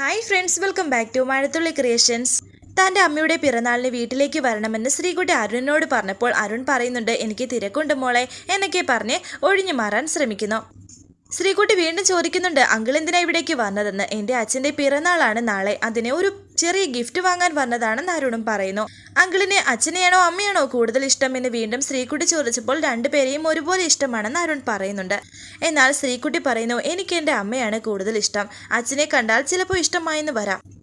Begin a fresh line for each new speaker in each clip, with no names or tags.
Hi friends welcome back to Mazhathulli creations തന്റെ അമ്മയുടെ പിറന്നാളിന് വീട്ടിലേക്ക് വരണമെന്ന് ശ്രീകുട്ടി അരുണിനോട് പറഞ്ഞപ്പോൾ അരുൺ പറയുന്നുണ്ട് എനിക്ക് തിരക്കുണ്ട് മോളെ എന്നൊക്കെ പറഞ്ഞ് ഒഴിഞ്ഞു മാറാൻ ശ്രമിക്കുന്നു. ശ്രീകുട്ടി വീണ്ടും ചോദിക്കുന്നുണ്ട് അങ്കിൾ എന്തിനാ ഇവിടേക്ക് വന്നതെന്ന്? എന്റെ അച്ഛന്റെ പിറന്നാളാണ് നാളെ. അതിനെ ഒരു ചെറിയ ഗിഫ്റ്റ് വാങ്ങാൻ വന്നതാണെന്ന് അരുണും പറയുന്നു. അങ്കിളിനെ അച്ഛനെയാണോ അമ്മയാണോ കൂടുതൽ ഇഷ്ടം എന്ന് വീണ്ടും ശ്രീകുട്ടി ചോദിച്ചപ്പോൾ രണ്ടുപേരെയും ഒരുപോലെ ഇഷ്ടമാണെന്ന് അരുൺ പറയുന്നുണ്ട്. എന്നാൽ ശ്രീകുട്ടി പറയുന്നു എനിക്ക് എന്റെ അമ്മയാണ് കൂടുതൽ ഇഷ്ടം. അച്ഛനെ കണ്ടാൽ ചിലപ്പോൾ ഇഷ്ടമായെന്ന് വരാം.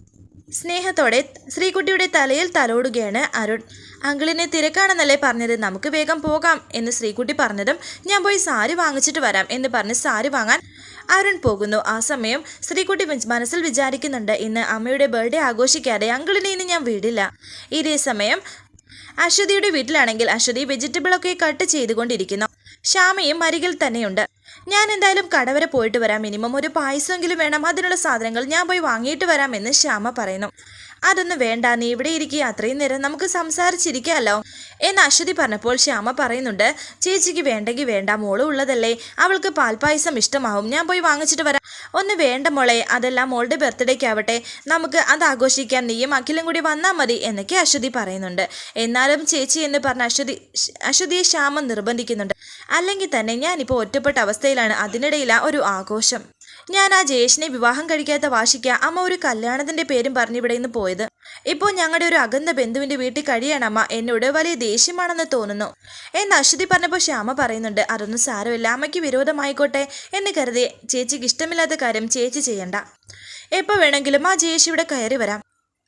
സ്നേഹത്തോടെ ശ്രീകുട്ടിയുടെ തലയിൽ തലോടുകയാണ് അരുൺ. അങ്കിളിനെ തിരക്കാണെന്നല്ലേ പറഞ്ഞത്? നമുക്ക് വേഗം പോകാം എന്ന് ശ്രീകുട്ടി പറഞ്ഞതും ഞാൻ പോയി സാരി വാങ്ങിച്ചിട്ട് വരാം എന്ന് പറഞ്ഞ് സാരി വാങ്ങാൻ അരുൺ പോകുന്നു. ആ സമയം ശ്രീകുട്ടി മനസ്സിൽ വിചാരിക്കുന്നുണ്ട് ഇന്ന് അമ്മയുടെ ബർത്ത്ഡേ ആഘോഷിക്കാതെ അങ്കിളിനെ ഇന്ന് ഞാൻ വിടില്ല. ഇതേ സമയം അശ്വതിയുടെ വീട്ടിലാണെങ്കിൽ അശ്വതി വെജിറ്റബിളൊക്കെ കട്ട് ചെയ്തുകൊണ്ടിരിക്കുന്നു. ശ്യാമയും അരികിൽ തന്നെയുണ്ട്. ഞാൻ എന്തായാലും കട വരെ പോയിട്ട് വരാം. മിനിമം ഒരു പായസമെങ്കിലും വേണം. അതിനുള്ള സാധനങ്ങൾ ഞാൻ പോയി വാങ്ങിയിട്ട് വരാമെന്ന് ശ്യാമ പറയുന്നു. അതൊന്നും വേണ്ട നീ ഇവിടെ ഇരിക്കുക അത്രയും നേരം നമുക്ക് സംസാരിച്ചിരിക്കാമല്ലോ എന്ന് അശ്വതി പറഞ്ഞപ്പോൾ ശ്യാമ പറയുന്നുണ്ട് ചേച്ചിക്ക് വേണ്ടെങ്കിൽ വേണ്ട മോൾ ഉള്ളതല്ലേ അവൾക്ക് പാൽപ്പായസം ഇഷ്ടമാവും ഞാൻ പോയി വാങ്ങിച്ചിട്ട് വരാം. ഒന്ന് വേണ്ട മോളെ അതെല്ലാം മോളുടെ ബർത്ത്ഡേക്ക് ആവട്ടെ നമുക്ക് അത് ആഘോഷിക്കാൻ നീയും അഖിലും കൂടി വന്നാൽ മതി എന്നൊക്കെ അശ്വതി പറയുന്നുണ്ട്. എന്നാലും ചേച്ചി എന്ന് പറഞ്ഞ അശ്വതി അശ്വതിയെ ശ്യാമം നിർബന്ധിക്കുന്നുണ്ട്. അല്ലെങ്കിൽ തന്നെ ഞാനിപ്പോൾ ഒറ്റപ്പെട്ട അവസ്ഥയിലാണ് അതിനിടയിലാണ് ഒരു ആഘോഷം. ഞാൻ ആ ജയേഷിനെ വിവാഹം കഴിക്കാത്ത വാശിക്ക അമ്മ ഒരു കല്യാണത്തിന്റെ പേരും പറഞ്ഞ് ഇവിടെ നിന്ന് പോയത്. ഇപ്പോൾ ഞങ്ങളുടെ ഒരു അകന്ന ബന്ധുവിന്റെ വീട്ടിൽ കഴിയാണ് അമ്മ. എന്നോട് വലിയ ദേഷ്യമാണെന്ന് തോന്നുന്നു. എന്ന് അശ്വതി പറഞ്ഞപ്പോൾ ശ്യാമ പറയുന്നുണ്ട് അതൊന്നും സാരമില്ല. അമ്മയ്ക്ക് വിരോധമായിക്കോട്ടെ എന്ന് കരുതി ചേച്ചിക്ക് ഇഷ്ടമില്ലാത്ത കാര്യം ചേച്ചി ചെയ്യണ്ട. എപ്പോൾ വേണമെങ്കിലും ആ ജയേഷ് ഇവിടെ കയറി വരാം.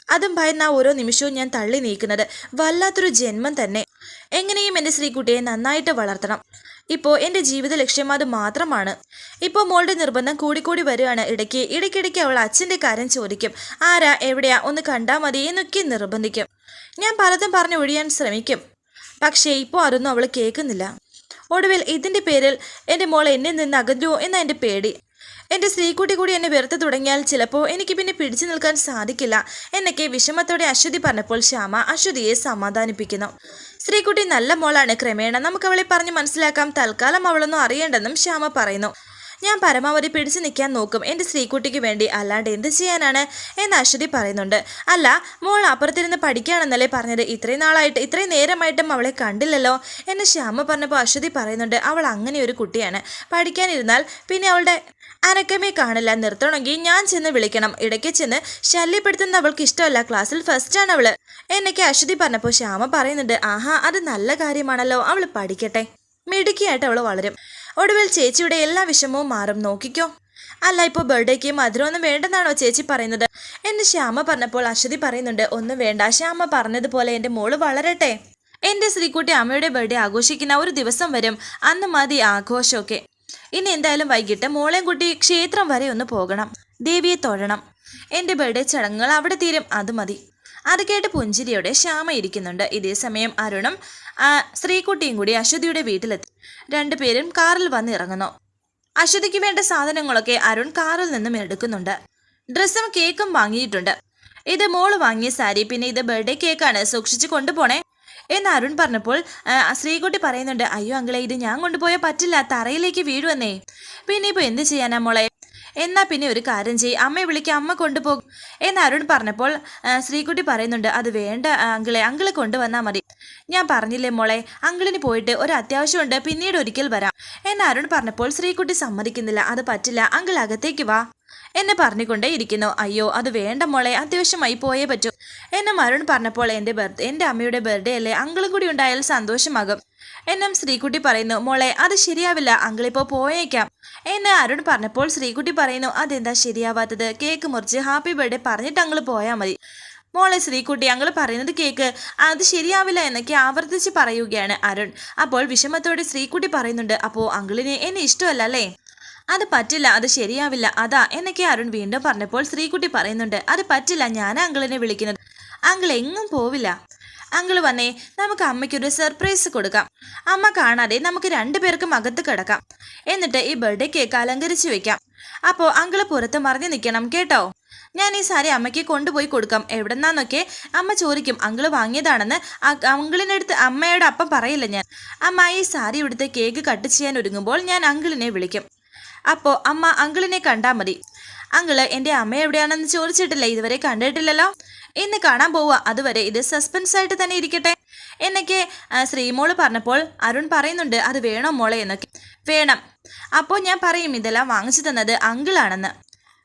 അതും ഭയന്ന ഓരോ നിമിഷവും ഞാൻ തള്ളി നീക്കുന്നത് വല്ലാത്തൊരു ജന്മം തന്നെ. എങ്ങനെയും എന്റെ ശ്രീകുട്ടിയെ നന്നായിട്ട് വളർത്തണം. ഇപ്പോൾ എന്റെ ജീവിത ലക്ഷ്യം അത് മാത്രമാണ്. ഇപ്പോൾ മോളുടെ നിർബന്ധം കൂടിക്കൂടി വരികയാണ്. ഇടയ്ക്ക് ഇടയ്ക്കിടയ്ക്ക് അവൾ അച്ഛന്റെ കാര്യം ചോദിക്കും. ആരാ എവിടെയാ ഒന്ന് കണ്ടാൽ മതി എന്നൊക്കെ നിർബന്ധിക്കും. ഞാൻ പലതും പറഞ്ഞ് ഒഴിയാൻ ശ്രമിക്കും. പക്ഷേ ഇപ്പോൾ അതൊന്നും അവൾ കേൾക്കുന്നില്ല. ഒടുവിൽ ഇതിന്റെ പേരിൽ എന്റെ മോൾ എന്നിൽ നിന്ന് അകന്നു എന്ന എന്റെ പേടി. എന്റെ സ്ത്രീക്കുട്ടി കൂടി എന്നെ വെറുത്ത് തുടങ്ങിയാൽ ചിലപ്പോൾ എനിക്ക് പിന്നെ പിടിച്ചു നിൽക്കാൻ സാധിക്കില്ല. എന്നൊക്കെ വിഷമത്തോടെ അശ്വതി പറഞ്ഞപ്പോൾ ശ്യാമ അശ്വതിയെ സമാധാനിപ്പിക്കുന്നു. സ്ത്രീക്കുട്ടി നല്ല മോളാണ് ക്രമേണ. നമുക്ക് അവളെ പറഞ്ഞ് മനസ്സിലാക്കാം. തൽക്കാലം അവളൊന്നും അറിയേണ്ടെന്നും ശ്യാമ പറയുന്നു. ഞാൻ പരമാവധി പിടിച്ചു നിൽക്കാൻ നോക്കും. എന്റെ സ്ത്രീക്കുട്ടിക്ക് വേണ്ടി അല്ലാണ്ട് എന്ത് ചെയ്യാനാണ് എന്ന് അശ്വതി പറയുന്നുണ്ട്. അല്ല മോൾ അപ്പുറത്തിരുന്ന് പഠിക്കുകയാണെന്നല്ലേ പറഞ്ഞത്? ഇത്രയും നാളായിട്ട് ഇത്രയും നേരമായിട്ടും അവളെ കണ്ടില്ലല്ലോ എന്ന് ശ്യാമ പറഞ്ഞപ്പോൾ അശ്വതി പറയുന്നുണ്ട്. അവൾ അങ്ങനെ ഒരു കുട്ടിയാണ്. പഠിക്കാനിരുന്നാൽ പിന്നെ അവളുടെ അനക്കമേ കാണില്ല. നിർത്തണമെങ്കിൽ ഞാൻ ചെന്ന് വിളിക്കണം. ഇടയ്ക്ക് ചെന്ന് ശല്യപ്പെടുത്തുന്ന അവൾക്ക് ഇഷ്ടമല്ല. ക്ലാസ്സിൽ ഫസ്റ്റാണ് അവൾ. എന്നൊക്കെ അശ്വതി പറഞ്ഞപ്പോൾ ശ്യാമ പറയുന്നുണ്ട് ആഹാ അത് നല്ല കാര്യമാണല്ലോ. അവൾ പഠിക്കട്ടെ. മിടുക്കിയായിട്ട് അവൾ വളരും. ഒടുവിൽ ചേച്ചിയുടെ എല്ലാ വിഷമവും മാറും. നോക്കിക്കോ. അല്ല ഇപ്പോൾ ബർത്ത്ഡേക്ക് മധുരമൊന്നും വേണ്ടെന്നാണോ ചേച്ചി പറയുന്നത്? എന്ന് ശ്യാമ പറഞ്ഞപ്പോൾ അശ്വതി പറയുന്നുണ്ട് ഒന്നും വേണ്ട. ശ്യാമ പറഞ്ഞതുപോലെ എന്റെ മോൾ വളരട്ടെ. എന്റെ ശ്രീകുട്ടി അമ്മയുടെ ബർത്ത്ഡേ ആഘോഷിക്കുന്ന ഒരു ദിവസം വരും. അന്ന് മതി ആഘോഷമൊക്കെ. ഇനി എന്തായാലും വൈകിട്ട് മോളെയും കുട്ടി ക്ഷേത്രം വരെ ഒന്ന് പോകണം. ദേവിയെ തൊഴണം. എന്റെ ബർത്ത്ഡേ ചടങ്ങുകൾ അവിടെ തീരും അത് മതി. അത് കേട്ട് പുഞ്ചിരിയോടെ ശ്യാമ ഇരിക്കുന്നുണ്ട്. ഇതേ സമയം അരുണും ആ, ശ്രീകുട്ടിയും കൂടി അശ്വതിയുടെ വീട്ടിലെത്തി. രണ്ടുപേരും കാറിൽ വന്നിറങ്ങുന്നു അശ്വതിക്ക് വേണ്ട സാധനങ്ങളൊക്കെ അരുൺ കാറിൽ നിന്നും എടുക്കുന്നുണ്ട്. ഡ്രസ്സും കേക്കും വാങ്ങിയിട്ടുണ്ട്. ഇത് മോൾ വാങ്ങിയ സാരി പിന്നെ ഇത് ബർത്ത്ഡേ കേക്കാണ് സൂക്ഷിച്ച് കൊണ്ടുപോണേ. എന്ന് അരുൺ പറഞ്ഞപ്പോൾ ശ്രീകുട്ടി പറയുന്നുണ്ട് അയ്യോ അങ്കിളെ ഇത് ഞാൻ കൊണ്ടുപോയാൽ പറ്റില്ല തറയിലേക്ക് വീഴുവെന്നേ. പിന്നെ ഇപ്പോൾ എന്ത് ചെയ്യാനാ മോളെ? എന്നാ പിന്നെ ഒരു കാര്യം ചെയ്യ് അമ്മയെ വിളിക്കുക അമ്മ കൊണ്ടുപോകും. എന്ന് അരുൺ പറഞ്ഞപ്പോൾ ശ്രീകുട്ടി പറയുന്നുണ്ട് അത് വേണ്ട അങ്കിളെ അങ്കിളെ കൊണ്ടുവന്നാൽ മതി. ഞാൻ പറഞ്ഞില്ലേ മോളെ അങ്കിളിന് പോയിട്ട് ഒരു അത്യാവശ്യമുണ്ട് പിന്നീട് ഒരിക്കൽ വരാം. എന്ന് അരുൺ പറഞ്ഞപ്പോൾ ശ്രീകുട്ടി സമ്മതിക്കുന്നില്ല അത് പറ്റില്ല അങ്കിൾ അകത്തേക്ക് വാ. എന്നെ പറഞ്ഞുകൊണ്ടേ ഇരിക്കുന്നു. അയ്യോ അത് വേണ്ട മോളെ അത്യാവശ്യമായി പോയേ പറ്റൂ. എന്നെ മരുൺ പറഞ്ഞപ്പോൾ എന്റെ ബർത്ത് എന്റെ അമ്മയുടെ ബർത്ത്ഡേ അല്ലേ? അങ്കിളും കൂടി ഉണ്ടായാൽ സന്തോഷമാകും. എന്നും ശ്രീകുട്ടി പറയുന്നു മോളെ അത് ശരിയാവില്ല. അങ്കിളിപ്പോൾ പോയേക്കാം. എന്ന് അരുൺ പറഞ്ഞപ്പോൾ ശ്രീകുട്ടി പറയുന്നു അതെന്താ ശരിയാവാത്തത്? കേക്ക് മുറിച്ച് ഹാപ്പി ബർത്ത്ഡേ പറഞ്ഞിട്ട് അങ്കിൾ പോയാൽ മതി. മോളെ ശ്രീകുട്ടി അങ്ങൾ പറയുന്നത് കേക്ക് അത് ശരിയാവില്ല എന്നൊക്കെ ആവർത്തിച്ച് പറയുകയാണ് അരുൺ. അപ്പോൾ വിഷമത്തോടെ ശ്രീകുട്ടി പറയുന്നുണ്ട് അപ്പോൾ അങ്കിളിനെ എന്നെ ഇഷ്ടമല്ല അല്ലേ? അത് പറ്റില്ല അത് ശരിയാവില്ല അതാ എന്നൊക്കെ അരുൺ വീണ്ടും പറഞ്ഞപ്പോൾ ശ്രീകുട്ടി പറയുന്നുണ്ട് അത് പറ്റില്ല ഞാൻ അങ്കിളിനെ വിളിക്കുന്നത്. അങ്കിൾ എങ്ങും പോവില്ല. അങ്കിൾ വന്നേ നമുക്ക് അമ്മയ്ക്കൊരു സർപ്രൈസ് കൊടുക്കാം. അമ്മ കാണാതെ നമുക്ക് രണ്ടുപേർക്കും അകത്ത് കിടക്കാം. എന്നിട്ട് ഈ ബർത്ത്ഡേ കേക്ക് അലങ്കരിച്ച് വെക്കാം. അപ്പോൾ അങ്കിൾ പുറത്ത് മറിഞ്ഞു നിൽക്കണം കേട്ടോ? ഞാൻ ഈ സാരി അമ്മയ്ക്ക് കൊണ്ടുപോയി കൊടുക്കാം. എവിടെന്നാന്നൊക്കെ അമ്മ ചോദിക്കും. അങ്കിൾ വാങ്ങിയതാണെന്ന് അങ്കിളിന്റെ അടുത്ത് അമ്മയുടെ പറയില്ല ഞാൻ. അമ്മ ഈ സാരി ഇവിടുത്തെ കേക്ക് കട്ട് ചെയ്യാൻ ഒരുങ്ങുമ്പോൾ ഞാൻ അങ്കിളിനെ വിളിക്കും. അപ്പോൾ അമ്മ അങ്കിളിനെ കണ്ടാൽ മതി. അങ്കിൾ എന്റെ അമ്മ എവിടെയാണെന്ന് ചോദിച്ചിട്ടില്ല? ഇതുവരെ കണ്ടിട്ടില്ലല്ലോ. ഇന്ന് കാണാൻ പോവുക. അതുവരെ ഇത് സസ്പെൻസ് ആയിട്ട് തന്നെ ഇരിക്കട്ടെ. എന്നൊക്കെ ശ്രീമോൾ പറഞ്ഞപ്പോൾ അരുൺ പറയുന്നുണ്ട് അത് വേണോ മോളെ? എന്നൊക്കെ. വേണം. അപ്പോൾ ഞാൻ പറയും ഇതെല്ലാം വാങ്ങിച്ചു തന്നത് അങ്കിളാണെന്ന്.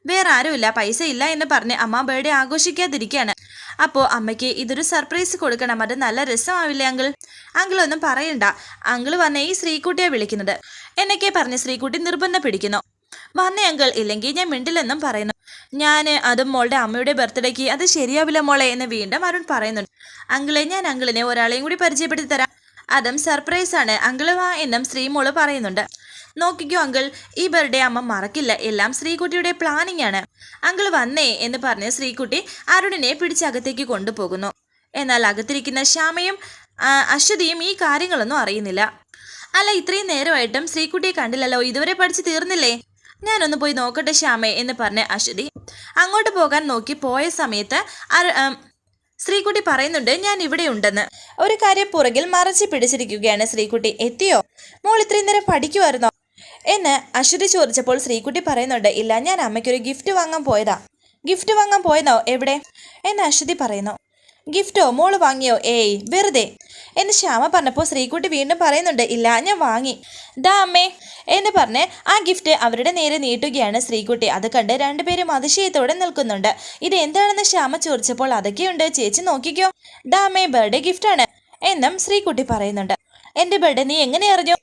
വേറെ ആരുമില്ല. പൈസ ഇല്ല എന്ന് പറഞ്ഞ് അമ്മ ബർത്ത്ഡേ ആഘോഷിക്കാതിരിക്കുകയാണ്. അപ്പോൾ അമ്മയ്ക്ക് ഇതൊരു സർപ്രൈസ് കൊടുക്കണം. അത് നല്ല രസമാവില്ലേ അങ്കിൾ? അങ്കിൾ ഒന്നും പറയണ്ട. അങ്കിൾ വന്ന ഈ ശ്രീകുട്ടിയെ വിളിക്കുന്നത്. എന്നൊക്കെ പറഞ്ഞ് ശ്രീകുട്ടി നിർബന്ധം പിടിക്കുന്നു. വന്നേ അങ്കിൾ. ഇല്ലെങ്കിൽ ഞാൻ മിണ്ടില്ലെന്നും പറയുന്നു. ഞാൻ അതും മോളുടെ അമ്മയുടെ ബർത്ത്ഡേക്ക് അത് ശരിയാവില്ല മോളെ എന്ന് വീണ്ടും അരുൺ പറയുന്നുണ്ട്. അങ്കിളെ ഞാൻ അങ്കിളിനെ ഒരാളെയും കൂടി പരിചയപ്പെടുത്തി തരാം. അതും സർപ്രൈസ് ആണ് അങ്കിൾ വാ എന്നും ശ്രീമോൾ പറയുന്നുണ്ട്. നോക്കിക്കോ അങ്കിൾ. ഈ ബർത്ത്ഡേ അമ്മ മറക്കില്ല. എല്ലാം ശ്രീകുട്ടിയുടെ പ്ലാനിങ് ആണ്. അങ്കിൾ വന്നേ എന്ന് പറഞ്ഞ് ശ്രീകുട്ടി അരുണിനെ പിടിച്ചകത്തേക്ക് കൊണ്ടുപോകുന്നു. എന്നാൽ അകത്തിരിക്കുന്ന ശ്യാമയും അശ്വതിയും ഈ കാര്യങ്ങളൊന്നും അറിയുന്നില്ല. അല്ല ഇത്രയും നേരമായിട്ടും ശ്രീകുട്ടിയെ കണ്ടില്ലല്ലോ. ഇതുവരെ പഠിച്ചു തീർന്നില്ലേ? ഞാനൊന്ന് പോയി നോക്കട്ടെ ശ്യാമേ എന്ന് പറഞ്ഞ് അശ്വതി. അങ്ങോട്ട് പോകാൻ നോക്കി പോയ സമയത്ത് ശ്രീകുട്ടി പറയുന്നുണ്ട് ഞാൻ ഇവിടെ ഉണ്ടെന്ന്. ഒരു കാര്യം പുറകിൽ മറച്ചു പിടിച്ചിരിക്കുകയാണ് ശ്രീകുട്ടി. എത്തിയോ? മോൾ ഇത്രയും നേരം പഠിക്കുമായിരുന്നോ എന്ന് അശ്വതി ചോദിച്ചപ്പോൾ ശ്രീകുട്ടി പറയുന്നുണ്ട് ഇല്ല ഞാൻ അമ്മയ്ക്കൊരു ഗിഫ്റ്റ് വാങ്ങാൻ പോയതാ. ഗിഫ്റ്റ് വാങ്ങാൻ പോയതോ? എവിടെ? എന്ന് അശ്വതി പറയുന്നു. ഗിഫ്റ്റോ മോൾ വാങ്ങിയോ? ഏയ് വെറുതെ. എന്ന് ശ്യാമ പറഞ്ഞപ്പോൾ ശ്രീകുട്ടി വീണ്ടും പറയുന്നുണ്ട് ഇല്ല ഞാൻ വാങ്ങി. ദാ അമ്മേ എന്ന് പറഞ്ഞ് ആ ഗിഫ്റ്റ് അവരുടെ നേരെ നീട്ടുകയാണ് ശ്രീകുട്ടി. അത് കണ്ട് രണ്ടുപേരും അതിശയത്തോടെ നിൽക്കുന്നുണ്ട്. ഇത് എന്താണെന്ന് ശ്യാമ ചോദിച്ചപ്പോൾ അതൊക്കെയുണ്ട്. ചേച്ചി നോക്കിക്കോ. ദാ അമ്മേ ബർത്ത്ഡേ ഗിഫ്റ്റാണ് എന്നും ശ്രീകുട്ടി പറയുന്നുണ്ട്. എന്റെ ബെഡ് നീ എങ്ങനെ അറിഞ്ഞു?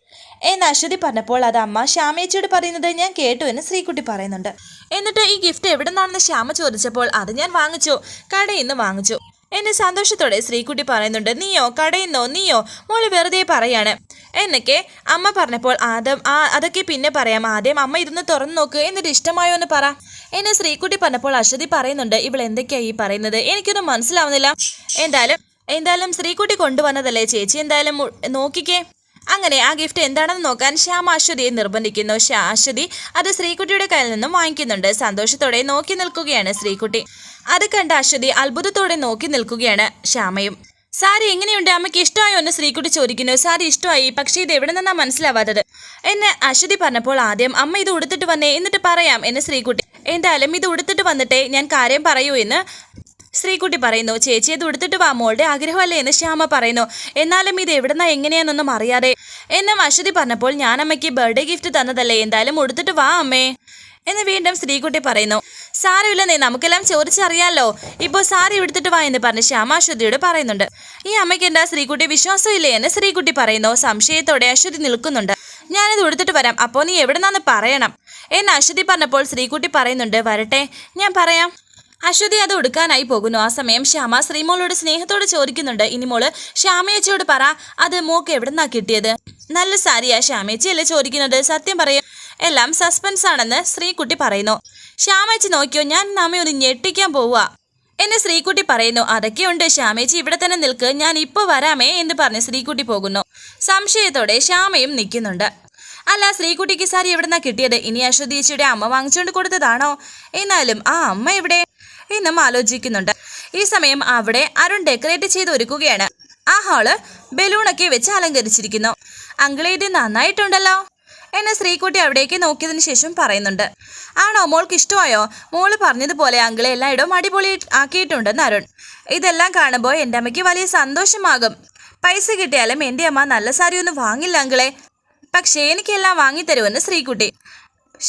എന്ന് അശ്വതി പറഞ്ഞപ്പോൾ അത് അമ്മ ശ്യാമേച്ചിയോട് പറയുന്നത് ഞാൻ കേട്ടു എന്ന് ശ്രീകുട്ടി പറയുന്നുണ്ട്. എന്നിട്ട് ഈ ഗിഫ്റ്റ് എവിടെ നിന്നാണെന്ന് ശ്യാമ ചോദിച്ചപ്പോൾ അത് ഞാൻ വാങ്ങിച്ചു. കടയിൽ നിന്ന് വാങ്ങിച്ചു. എന്നെ സന്തോഷത്തോടെ ശ്രീകുട്ടി പറയുന്നുണ്ട് നീയോ കടയിൽ നിന്നോ നീയോ? മോൾ വെറുതെ പറയാണ്. എന്നൊക്കെ അമ്മ പറഞ്ഞപ്പോൾ ആദ്യം ആ അതൊക്കെ പിന്നെ പറയാം. ആദ്യം അമ്മ ഇരുന്ന് തുറന്നു നോക്ക്. എന്നിട്ട് ഇഷ്ടമായോ എന്ന് പറ. എന്നെ ശ്രീകുട്ടി പറഞ്ഞപ്പോൾ അശ്വതി പറയുന്നുണ്ട് ഇവൾ എന്തൊക്കെയാണ് ഈ പറയുന്നത്? എനിക്കൊന്നും മനസ്സിലാവുന്നില്ല. എന്തായാലും എന്തായാലും ശ്രീകുട്ടി കൊണ്ടുവന്നതല്ലേ ചേച്ചി? എന്തായാലും നോക്കിക്കേ. അങ്ങനെ ആ ഗിഫ്റ്റ് എന്താണെന്ന് നോക്കാൻ ശ്യാമ അശ്വതിയെ നിർബന്ധിക്കുന്നു. ശ്യാ അശ്വതി അത് ശ്രീകുട്ടിയുടെ കയ്യിൽ നിന്നും വാങ്ങിക്കുന്നുണ്ട്. സന്തോഷത്തോടെ നോക്കി നിൽക്കുകയാണ് ശ്രീകുട്ടി. അത് കണ്ട അശ്വതി അത്ഭുതത്തോടെ നോക്കി നിൽക്കുകയാണ് ശ്യാമയും. സാരി എങ്ങനെയുണ്ട്? അമ്മയ്ക്ക് ഇഷ്ടമായോ എന്ന് ശ്രീകുട്ടി ചോദിക്കുന്നു. സാരി ഇഷ്ടമായി പക്ഷേ ഇത് എവിടെ നിന്നാ മനസ്സിലാവാത്തത്? എന്ന് അശ്വതി പറഞ്ഞപ്പോൾ ആദ്യം അമ്മ ഇത് ഉടുത്തിട്ട് വന്നേ എന്നിട്ട് പറയാം എന്ന് ശ്രീകുട്ടി. എന്തായാലും ഇത് ഉടുത്തിട്ട് വന്നിട്ടേ ഞാൻ കാര്യം പറയൂ എന്ന് ശ്രീകുട്ടി പറയുന്നു ചേച്ചി ഇത് ഉടുത്തിട്ട് വാ മോളുടെ ആഗ്രഹമല്ലേ? എന്ന് ശ്യാമ പറയുന്നു. എന്നാലും ഇത് എവിടെന്നാ എങ്ങനെയാണെന്നൊന്നും അറിയാതെ. എന്നും അശ്വതി പറഞ്ഞപ്പോൾ ഞാൻ അമ്മയ്ക്ക് ബർത്ത്ഡേ ഗിഫ്റ്റ് തന്നതല്ലേ എന്തായാലും ഉടുത്തിട്ട് വാ അമ്മേ. എന്ന് വീണ്ടും ശ്രീകുട്ടി പറയുന്നു. സാരമില്ലെന്നേ നമുക്കെല്ലാം ചോദിച്ചറിയാലോ. ഇപ്പോൾ സാരി എടുത്തിട്ട് വാ എന്ന് പറഞ്ഞ് ശ്യാമ അശ്വതിയോട് പറയുന്നുണ്ട്. ഈ അമ്മയ്ക്ക് എന്താ ശ്രീകുട്ടി വിശ്വാസമില്ലേ എന്ന് ശ്രീകുട്ടി പറയുന്നു. സംശയത്തോടെ അശ്വതി നിൽക്കുന്നുണ്ട്. ഞാനിത് എടുത്തിട്ട് വരാം. അപ്പോൾ നീ എവിടുന്നാന്ന് പറയണം. എന്ന് അശ്വതി പറഞ്ഞപ്പോൾ ശ്രീകുട്ടി പറയുന്നുണ്ട് വരട്ടെ ഞാൻ പറയാം. അശ്വതി അത് ഉടുക്കാനായി പോകുന്നു. ആ സമയം ശ്യാമ ശ്രീമോളോട് സ്നേഹത്തോട് ചോദിക്കുന്നുണ്ട്. ഇനി മോൾ ശ്യാമയച്ചയോട് പറ അത് മോക്ക് എവിടുന്നാ കിട്ടിയത്? നല്ല സാരിയാ ശ്യാമേച്ചി അല്ലേ ചോദിക്കുന്നത്. സത്യം പറയും എല്ലാം സസ്പെൻസ് ആണെന്ന് ശ്രീകുട്ടി പറയുന്നു. ശ്യാമേച്ചി നോക്കിയോ ഞാൻ നമ്മെ ഒന്ന് ഞെട്ടിക്കാൻ പോവുക എന്നെ ശ്രീകുട്ടി പറയുന്നു. അതൊക്കെയുണ്ട് ശ്യാമേച്ചി ഇവിടെ തന്നെ നിൽക്ക് ഞാൻ ഇപ്പോൾ വരാമേ എന്ന് പറഞ്ഞ് ശ്രീകുട്ടി പോകുന്നു. സംശയത്തോടെ ശ്യാമയും നിൽക്കുന്നുണ്ട്. അല്ല ശ്രീകുട്ടിക്ക് സാരി എവിടെന്നാ കിട്ടിയത്? ഇനി അശ്വതീച്ചിയുടെ അമ്മ വാങ്ങിച്ചുകൊണ്ട് കൊടുത്തതാണോ? എന്നാലും ആ അമ്മ എവിടെ? എന്നും ആലോചിക്കുന്നുണ്ട്. ഈ സമയം അവിടെ അരുൺ ഡെക്കറേറ്റ് ചെയ്ത് ഒരുക്കുകയാണ് ആ ഹാൾ ബലൂണൊക്കെ വെച്ച് അലങ്കരിച്ചിരിക്കുന്നു. അങ്കിളെ ഇത് നന്നായിട്ടുണ്ടല്ലോ. എന്നെ ശ്രീകുട്ടി അവിടേക്ക് നോക്കിയതിന് ശേഷം പറയുന്നുണ്ട്. ആണോ മോൾക്ക് ഇഷ്ടമായോ? മോൾ പറഞ്ഞതുപോലെ അങ്കിളെ എല്ലായിടവും അടിപൊളി ആക്കിയിട്ടുണ്ടെന്ന് അരുൺ. ഇതെല്ലാം കാണുമ്പോൾ എന്റെ അമ്മയ്ക്ക് വലിയ സന്തോഷമാകും. പൈസ കിട്ടിയാലും എന്റെ അമ്മ നല്ല സാരിയൊന്നും വാങ്ങില്ല അങ്കിളെ. പക്ഷേ എനിക്കെല്ലാം വാങ്ങിത്തരുമെന്ന് ശ്രീകുട്ടി.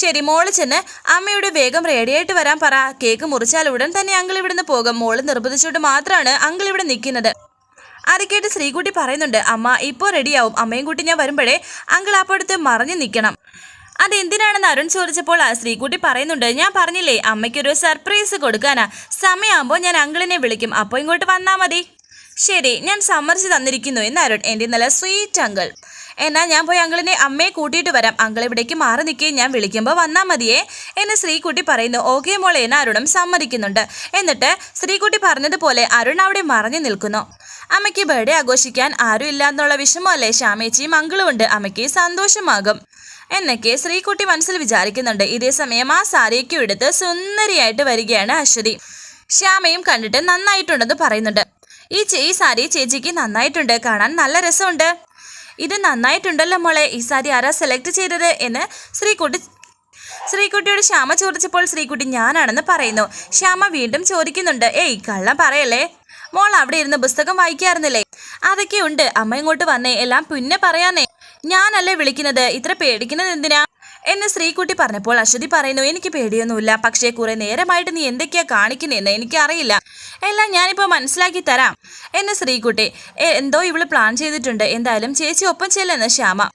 ശരി മോൾ ചെന്ന് അമ്മയോട് വേഗം റെഡിയായിട്ട് വരാൻ പറ. കേക്ക് മുറിച്ചാൽ ഉടൻ തന്നെ അങ്കിൾ ഇവിടുന്ന് പോകും. മോൾ നിർബന്ധിച്ചുകൊണ്ട് മാത്രമാണ് അങ്കിൾ ഇവിടെ നിൽക്കുന്നത്. അത് കേട്ട് ശ്രീകുട്ടി പറയുന്നുണ്ട്. അമ്മ ഇപ്പോൾ റെഡിയാവും. അമ്മയും കൂട്ടി ഞാൻ വരുമ്പോഴേ അങ്കിൾ അപ്പോഴത്തെ മറഞ്ഞു നിൽക്കണം. അതെന്തിനാണെന്ന് അരുൺ ചോദിച്ചപ്പോൾ ആ ശ്രീകുട്ടി പറയുന്നുണ്ട് ഞാൻ പറഞ്ഞില്ലേ അമ്മയ്ക്കൊരു സർപ്രൈസ് കൊടുക്കാനാ. സമയമാകുമ്പോൾ ഞാൻ അങ്കിളിനെ വിളിക്കും. അപ്പോൾ ഇങ്ങോട്ട് വന്നാൽ മതി. ശരി ഞാൻ സമ്മർച്ച് തന്നിരിക്കുന്നു എന്ന് അരുൺ. എന്റെ നല്ല സ്വീറ്റ് അങ്കിൾ. എന്നാൽ ഞാൻ പോയി അങ്കിളിനെ അമ്മയെ കൂട്ടിയിട്ട് വരാം. അങ്കിൾ ഇവിടേക്ക് മാറി നിൽക്കുകയും ഞാൻ വിളിക്കുമ്പോൾ വന്നാൽ മതിയേ എന്ന് ശ്രീകുട്ടി പറയുന്നു. ഓക്കെ മോളെ എന്ന് അരുണും സമ്മതിക്കുന്നുണ്ട്. എന്നിട്ട് ശ്രീകുട്ടി പറഞ്ഞതുപോലെ അരുൺ അവിടെ മറഞ്ഞു നിൽക്കുന്നു. അമ്മയ്ക്ക് ബർത്ത്ഡേ ആഘോഷിക്കാൻ ആരും ഇല്ല എന്നുള്ള വിഷമമല്ലേ ശ്യാമേച്ചിയും അങ്കിളും ഉണ്ട്. അമ്മയ്ക്ക് സന്തോഷമാകും. എന്നൊക്കെ ശ്രീകുട്ടി മനസ്സിൽ വിചാരിക്കുന്നുണ്ട്. ഇതേ സമയം ആ സാരിയൊക്കെ എടുത്ത് സുന്ദരിയായിട്ട് വരികയാണ് അശ്വതി. ശ്യാമയും കണ്ടിട്ട് നന്നായിട്ടുണ്ടെന്ന് പറയുന്നുണ്ട്. ഈ ചേ- ഈ സാരി ചേച്ചിക്ക് നന്നായിട്ടുണ്ട്. കാണാൻ നല്ല രസമുണ്ട്. ഇത് നന്നായിട്ടുണ്ടല്ലോ മോളെ. ഈ സാരി ആരാ സെലക്ട് ചെയ്തത് എന്ന് ശ്രീകുട്ടി ശ്രീകുട്ടിയോട് ശ്യാമ ചോദിച്ചപ്പോൾ ശ്രീകുട്ടി ഞാനാണെന്ന് പറയുന്നു. ശ്യാമ വീണ്ടും ചോദിക്കുന്നുണ്ട്. ഏയ് കള്ളം പറയല്ലേ? മോൾ അവിടെ ഇരുന്ന് പുസ്തകം വായിക്കാറുന്നില്ലേ? അതൊക്കെ ഉണ്ട് അമ്മ ഇങ്ങോട്ട് വന്നേ. എല്ലാം പിന്നെ പറയാന്നേ ഞാനല്ലേ വിളിക്കുന്നത്? ഇത്ര പേടിക്കുന്നത് എന്തിനാ? എന്ന് ശ്രീകുട്ടി പറഞ്ഞപ്പോൾ അശ്വതി പറയുന്നു എനിക്ക് പേടിയൊന്നുമില്ല. പക്ഷേ കുറെ നേരമായിട്ട് നീ എന്തൊക്കെയാ കാണിക്കുന്നതെന്ന് എനിക്കറിയില്ല. എല്ലാം ഞാനിപ്പോൾ മനസ്സിലാക്കി തരാം. എന്ന് ശ്രീകുട്ടി എന്തോ ഇവൾ പ്ലാൻ ചെയ്തിട്ടുണ്ട്. എന്തായാലും ചേച്ചി ഒപ്പം ചെല്ലെന്ന് ശ്യാമ.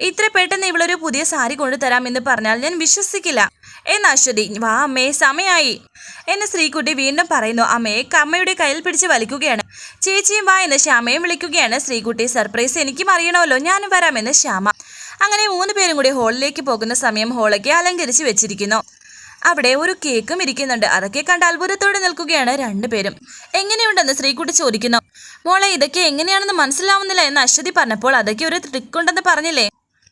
ഇത്ര പെട്ടെന്ന് ഇവളൊരു പുതിയ സാരി കൊണ്ടുതരാം എന്ന് പറഞ്ഞാൽ ഞാൻ വിശ്വസിക്കില്ല. എന്ന് അശ്വതി വാ അമ്മേ സമയായി. എന്ന് ശ്രീകുട്ടി വീണ്ടും പറയുന്നു അമ്മയെ അമ്മയുടെ കയ്യിൽ പിടിച്ച് വലിക്കുകയാണ്. ചേച്ചിയും വാ എന്ന് ശ്യാമയും വിളിക്കുകയാണ്. ശ്രീകുട്ടി സർപ്രൈസ് എനിക്കും അറിയണമല്ലോ. ഞാനും വരാമെന്ന് ശ്യാമ. അങ്ങനെ മൂന്ന് പേരും കൂടി ഹോളിലേക്ക് പോകുന്ന സമയം ഹോളൊക്കെ അലങ്കരിച്ച് വെച്ചിരിക്കുന്നു. അവിടെ ഒരു കേക്കും ഇരിക്കുന്നുണ്ട്. അതൊക്കെ കണ്ട് അത്ഭുതത്തോടെ നിൽക്കുകയാണ് രണ്ടുപേരും എങ്ങനെയുണ്ടെന്ന് ശ്രീകുട്ടി ചോദിക്കുന്നു. മോളെ ഇതൊക്കെ എങ്ങനെയാണെന്ന് മനസ്സിലാവുന്നില്ല എന്ന് അശ്വതി പറഞ്ഞപ്പോൾ അതൊക്കെ ഒരു ട്രിക്ക് ഉണ്ടെന്ന് പറഞ്ഞില്ലേ?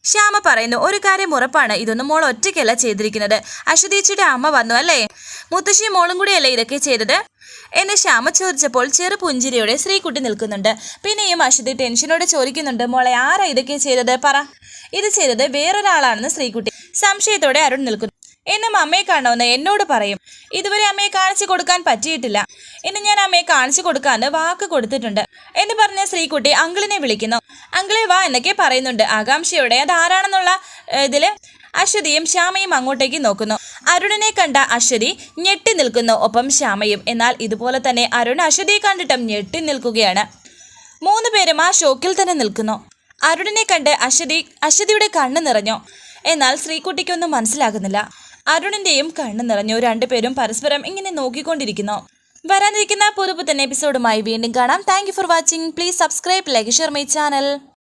ശ്യാമ പറയുന്നു ഒരു കാര്യം ഉറപ്പാണ് ഇതൊന്നും മോൾ ഒറ്റയ്ക്കല്ല ചെയ്തിരിക്കുന്നത്. അശ്വതീച്ചിയുടെ അമ്മ വന്നു അല്ലേ? മുത്തശ്ശി മോളും കൂടിയല്ലേ ഇതൊക്കെ ചെയ്തത്? എന്നെ ശ്യാമ ചോദിച്ചപ്പോൾ ചെറു പുഞ്ചിരിയോടെ ശ്രീകുട്ടി നിൽക്കുന്നുണ്ട്. പിന്നെയും അശ്വതി ടെൻഷനോടെ ചോദിക്കുന്നുണ്ട് മോളെ ആരാ ഇതൊക്കെ ചെയ്തത്? പറ. ഇത് ചെയ്തത് വേറൊരാളാണെന്ന് ശ്രീകുട്ടി. സംശയത്തോടെ അരുൺ നിൽക്കുന്നു. എന്നും അമ്മയെ കാണണമെന്ന് എന്നോട് പറയും. ഇതുവരെ അമ്മയെ കാണിച്ചു കൊടുക്കാൻ പറ്റിയിട്ടില്ല. ഇന്ന് ഞാൻ അമ്മയെ കാണിച്ചു കൊടുക്കാന്ന് വാക്ക് കൊടുത്തിട്ടുണ്ട്. എന്ന് പറഞ്ഞ ശ്രീകുട്ടി അങ്കിളിനെ വിളിക്കുന്നു. അങ്കിളെ വാ എന്നൊക്കെ പറയുന്നുണ്ട്. ആകാംക്ഷയോടെ അത് ആരാണെന്നുള്ള ഏഹ്, ഇതിൽ അശ്വതിയും ശ്യാമയും അങ്ങോട്ടേക്ക് നോക്കുന്നു. അരുണനെ കണ്ട അശ്വതി ഞെട്ടി നിൽക്കുന്നു. ഒപ്പം ശ്യാമയും. എന്നാൽ ഇതുപോലെ തന്നെ അരുൺ അശ്വതിയെ കണ്ടിട്ടും ഞെട്ടി നിൽക്കുകയാണ്. മൂന്ന് പേരും ആ ഷോക്കിൽ തന്നെ നിൽക്കുന്നു. അരുണനെ കണ്ട് അശ്വതി അശ്വതിയുടെ കണ്ണ് നിറഞ്ഞു. എന്നാൽ ശ്രീകുട്ടിക്കൊന്നും മനസ്സിലാകുന്നില്ല. അരുണിന്റെയും കണ്ണു നിറഞ്ഞു. രണ്ടുപേരും പരസ്പരം ഇങ്ങനെ നോക്കിക്കൊണ്ടിരിക്കുന്നു. വരാനിരിക്കുന്ന പുതുപുത്തൻ എപ്പിസോഡുമായി വീണ്ടും കാണാം. Thank for watching please subscribe like share my channel